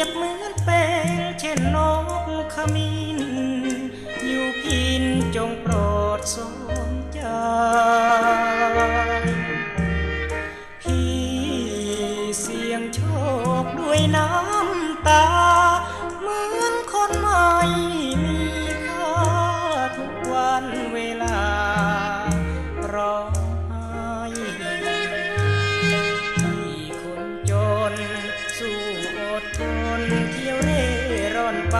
ยบเหมือนเป็นเช่นนกขมิ้นอยู่พินจงโปรดสนใจพี่เสียงโชคด้วยน้ำตา เหมือนคนไม่มีค่าทุกวันเวลารองไห้ที่คนจนสู้ ดทนเที่ยวเร่ร่อนไป